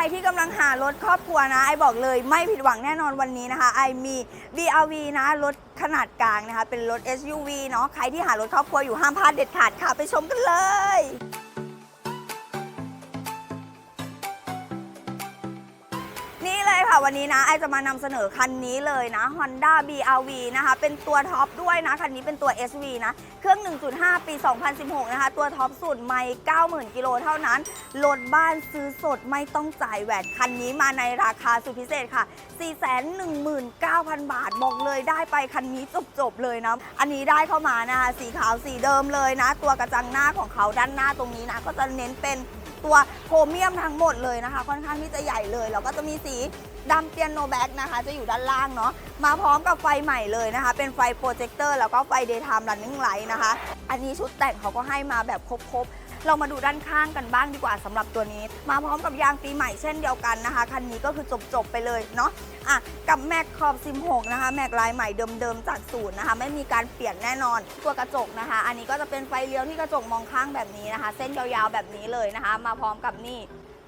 รที่กำลังหารถครอบครัวนะ ไอบอกเลยไม่ผิดหวังแน่นอนวันนี้นะคะ ไอมี BRV นะ รถขนาดกลางนะคะ เป็นรถ SUV เนาะ ใครที่หารถครอบครัวอยู่ห้ามพลาดเด็ดขาดค่ะ ไปชมกันเลย วันนี้นะไอจะมานำเสนอคันนี้เลยนะ Honda BRV นะคะ เป็นตัวท็อปด้วยนะ คันนี้เป็นตัว SV นะ เครื่อง 1.5 ปี 2016 นะคะ ตัวท็อปสุดไม่90,000 กิโลเท่านั้น รถบ้านซื้อสดไม่ต้องจ่ายแหวนคันนี้มาในราคาสุดพิเศษค่ะ 419,000 บาท บอกเลยได้ไปคันนี้จบๆเลยนะ อันนี้ได้เข้ามานะคะ สีขาวสีเดิมเลยนะ ตัวกระจังหน้าของเขาด้านหน้าตรงนี้นะ ก็จะเน้นเป็นตัวโครเมียมทั้งหมดเลยนะคะ ค่อนข้างที่จะใหญ่เลย แล้วก็จะมีสี ดำเปียโนแบ็กนะคะ จะอยู่ด้านล่างเนาะมาพร้อมกับไฟใหม่เลยนะคะ เป็นไฟโปรเจคเตอร์แล้วก็ไฟ daytime running light นะคะ อันนี้ชุดแต่งเขาก็ให้มาแบบครบๆ เรามาดูด้านข้างกันบ้างดีกว่าสำหรับตัวนี้ มาพร้อมกับยางปีใหม่เช่นเดียวกันนะคะ คันนี้ก็คือจบๆไปเลยเนาะอะกับแม็กขอบ 16 นะคะ แม็กลายใหม่เดิมๆจากศูนย์นะคะ ไม่มีการเปลี่ยนแน่นอน ตัวกระจกนะคะ อันนี้ก็จะเป็นไฟเลี้ยวที่กระจกมองข้างแบบนี้นะคะ เส้นยาวๆแบบนี้เลยนะคะ มาพร้อมกับนี่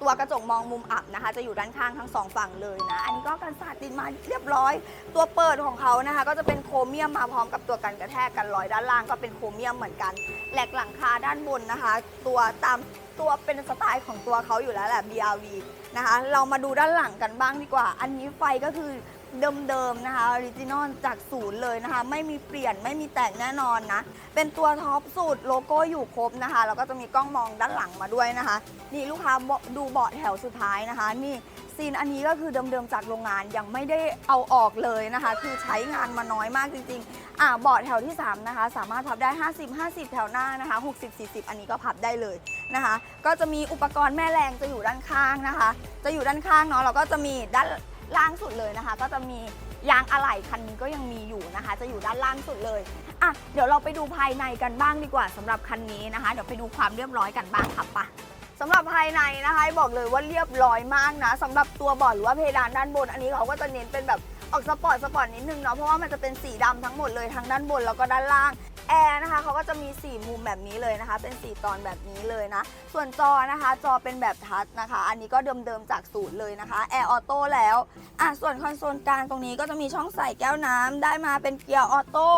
ตัวกระจกมองมุมอับนะคะ จะอยู่ด้านข้างทั้งสองฝั่งเลยนะ อันนี้ก็กันสาดตินมาเรียบร้อย ตัวเปิดของเขานะคะ ก็จะเป็นโครเมียมมาพร้อมกับตัวกันกระแทกกันรอยด้านล่างก็เป็นโครเมียมเหมือนกัน แหลกหลังคาด้านบนนะคะ ตัวตามตัวเป็นสไตล์ของตัวเขาอยู่แล้วแหละ BRV นะคะ เรามาดูด้านหลังกันบ้างดีกว่า อันนี้ไฟก็คือ เดิมๆนะคะออริจินอลจากศูนย์เลยนะคะ ไม่มีเปลี่ยนไม่มีแต่งแน่นอนนะ เป็นตัวท็อปสุดโลโก้อยู่ครบนะคะ แล้วก็จะมีกล้องมองด้านหลังมาด้วยนะคะ นี่ลูกค้าดูเบาะแถวสุดท้ายนะคะ นี่ซีนอันนี้ก็คือเดิมๆจากโรงงานยังไม่ได้เอาออกเลยนะคะ คือใช้งานมาน้อยมากจริงๆ อ่าเบาะแถวที่ 3 นะคะ สามารถพับได้ 50 50 แถวหน้านะคะ 60 40 อันนี้ก็พับได้เลยนะคะ ก็จะมีอุปกรณ์แม่แรงจะอยู่ด้านข้างนะคะ จะอยู่ด้านข้างเนาะแล้วก็จะมีด้าน ล่างสุดเลยนะคะ ก็จะมียางอะไหล่คันนี้ก็ยังมีอยู่นะคะ จะอยู่ด้านล่างสุดเลยอะเดี๋ยวเราไปดูภายในกันบ้างดีกว่าสำหรับคันนี้นะคะ เดี๋ยวไปดูความเรียบร้อยกันบ้างค่ะปะสำหรับภายในนะคะบอกเลยว่าเรียบร้อยมากนะสำหรับตัวเบาะหรือว่าเพดานด้านบน อันนี้เขาก็จะเน้นเป็นแบบออกสปอร์ตสปอร์ตนิดนึงเนาะเพราะว่ามันจะเป็นสีดำทั้งหมดเลยทั้งด้านบนแล้วก็ด้านล่าง อร์นะคะเขาก็จะมี 4 มุมแบบนี้เลยนะคะ เป็น 4 ตอนแบบนี้เลยนะ ส่วนจอนะคะ จอเป็นแบบทัชนะคะ อันนี้ก็เดิมๆจากศูนย์เลยนะคะแอร์ออโต้แล้วอะส่วนคอนโซลกลางตรงนี้ก็จะมีช่องใส่แก้วน้ำได้มาเป็นเกียร์ออโต้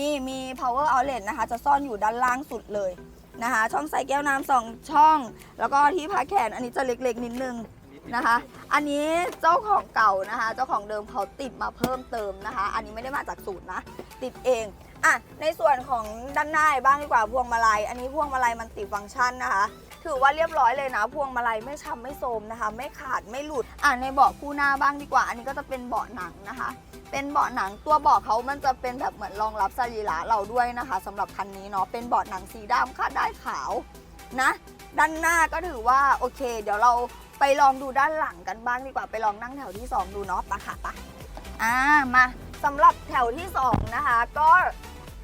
นี่มี power outlet นะคะ จะซ่อนอยู่ด้านล่างสุดเลยนะคะ ช่องใส่แก้วน้ำสองช่อง แล้วก็ที่พักแขนอันนี้จะเล็กๆนิดนึงนะคะ อันนี้เจ้าของเก่านะคะ เจ้าของเดิมเขาติดมาเพิ่มเติมนะคะ อันนี้ไม่ได้มาจากสูตรนะ ติดเอง อะในส่วนของด้านหน้าบ้างดีกว่าพวงมาลัย อันนี้พวงมาลัยมันติฟังก์ชันนะคะ ถือว่าเรียบร้อยเลยนะ พวงมาลัยไม่ช้ำไม่โทรมนะคะ ไม่ขาดไม่หลุดอะในเบาะคู่หน้าบ้างดีกว่า อันนี้ก็จะเป็นเบาะหนังนะคะ เป็นเบาะหนังตัวเบาะเขามันจะเป็นแบบเหมือนรองรับสรีระเราด้วยนะคะสำหรับคันนี้เนาะเป็นเบาะหนังสีดำคาดได้ขาวนะ ด้านหน้าก็ถือว่าโอเค เดี๋ยวเราไปลองดูด้านหลังกันบ้างดีกว่าไปลองนั่งแถวที่ 2 ดูเนาะปะค่ะปะอ่ามา สำหรับแถวที่ 2 นะคะ ก็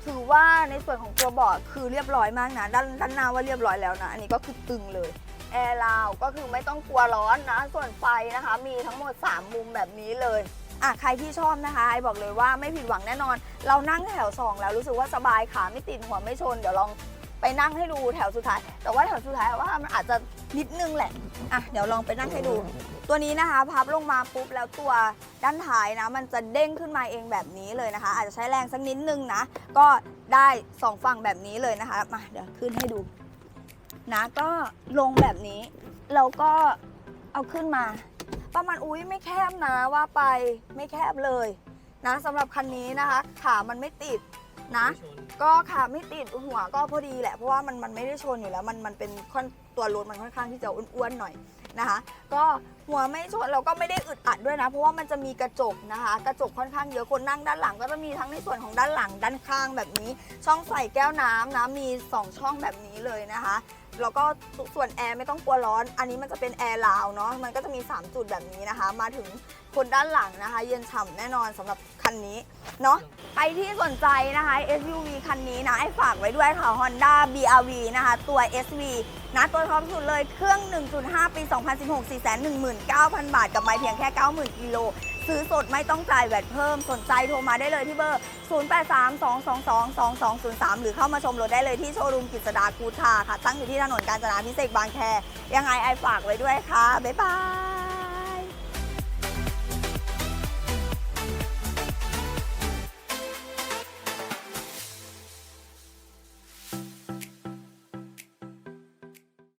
ถือว่าในส่วนของตัวเบาะคือเรียบร้อยมากนะด้านด้านหน้าว่าเรียบร้อยแล้วนะ อันนี้ก็คือตึงเลยแอร์ลาวก็คือไม่ต้องกลัวร้อนนะ ส่วนไฟนะคะ มีทั้งหมด 3 มุมแบบนี้เลยอะใครที่ชอบนะคะไอบอกเลยว่าไม่ผิดหวังแน่นอน เรานั่งแถว 2 แล้วรู้สึกว่าสบายขาไม่ติดหัวไม่ชน เดี๋ยวลอง ไปนั่งให้ดูแถวสุดท้าย แต่ว่าแถวสุดท้ายว่ามันอาจจะนิดนึงแหละอะเดี๋ยวลองไปนั่งให้ดู ตัวนี้นะคะ พับลงมาปุ๊บแล้วตัวด้านท้ายนะ มันจะเด้งขึ้นมาเองแบบนี้เลยนะคะ อาจจะใช้แรงสักนิดนึงนะ ก็ได้สองฝั่งแบบนี้เลยนะคะมาเดี๋ยวขึ้นให้ดูนะก็ลงแบบนี้แล้วก็เอาขึ้นมา ประมาณอุ้ยไม่แคบนะว่าไปไม่แคบเลยนะสำหรับคันนี้นะคะ ขามันไม่ติด นะ ก็ค่ะไม่ติดหัวก็พอดีแหละ เพราะว่ามันมันไม่ได้ชนอยู่แล้วมันมันเป็นค่อนตัวรถมันค่อนข้างที่จะอ้วนๆหน่อยนะคะ ก็หัวไม่ชนเราก็ไม่ได้อึดอัดด้วยนะ เพราะว่ามันจะมีกระจกนะคะ กระจกค่อนข้างเยอะคนนั่งด้านหลัง ก็จะมีทั้งในส่วนของด้านหลังด้านข้างแบบนี้ ช่องใส่แก้วน้ำนะมี 2 ช่องแบบนี้เลยนะคะ แล้วก็ส่วนแอร์ไม่ต้องกลัวร้อน อันนี้มันจะเป็นแอร์ลาวเนาะ มันก็จะมี 3 จุดแบบนี้นะคะ มาถึงคนด้านหลังนะคะ เย็นฉ่ำแน่นอนสำหรับคันนี้เนาะ ใครที่สนใจนะคะ SUV คันนี้นะให้ฝากไว้ด้วยค่ะ Honda BRV นะคะ ตัว SV นะตัวท็อปสุดเลยเครื่อง 1.5 ปี 2016 419,000 บาท กับไม่เพียงแค่ 90,000กิโล ซื้อสดไม่ต้องจ่ายแวดเพิ่มสนใจโทรมาได้เลยที่เบอร์ 0832222203 หรือเข้ามาชมรถได้เลยที่โชว์รูมกิจสดากูทาค่ะ ตั้งอยู่ที่ถนนกาญจนาพิเศษกบางแคยังไงไอฝากไว้ด้วยค่ะ บ๊ายบาย